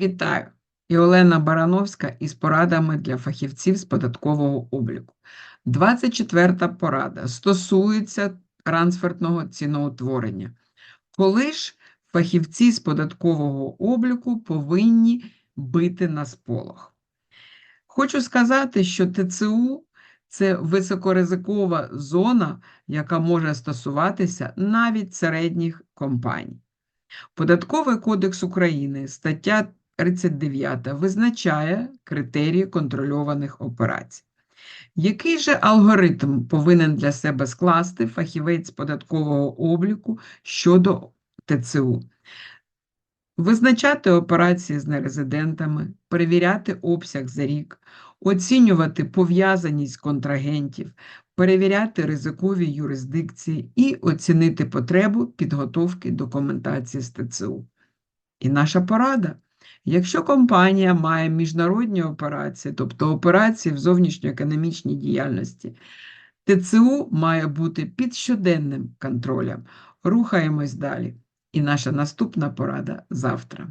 Вітаю! І Олена Барановська із порадами для фахівців з податкового обліку. 24 порада стосується трансфертного ціноутворення. Коли ж фахівці з податкового обліку повинні бити на сполох? Хочу сказати, що ТЦУ це високоризикова зона, яка може стосуватися навіть середніх компаній. Податковий кодекс України, стаття 39, визначає критерії контрольованих операцій. Який же алгоритм повинен для себе скласти фахівець податкового обліку щодо ТЦУ? Визначати операції з нерезидентами, перевіряти обсяг за рік, оцінювати пов'язаність контрагентів, перевіряти ризикові юрисдикції і оцінити потребу підготовки документації з ТЦУ. І наша порада. Якщо компанія має міжнародні операції, тобто операції в зовнішньоекономічній діяльності, ТЦУ має бути під щоденним контролем. Рухаємось далі. І наша наступна порада завтра.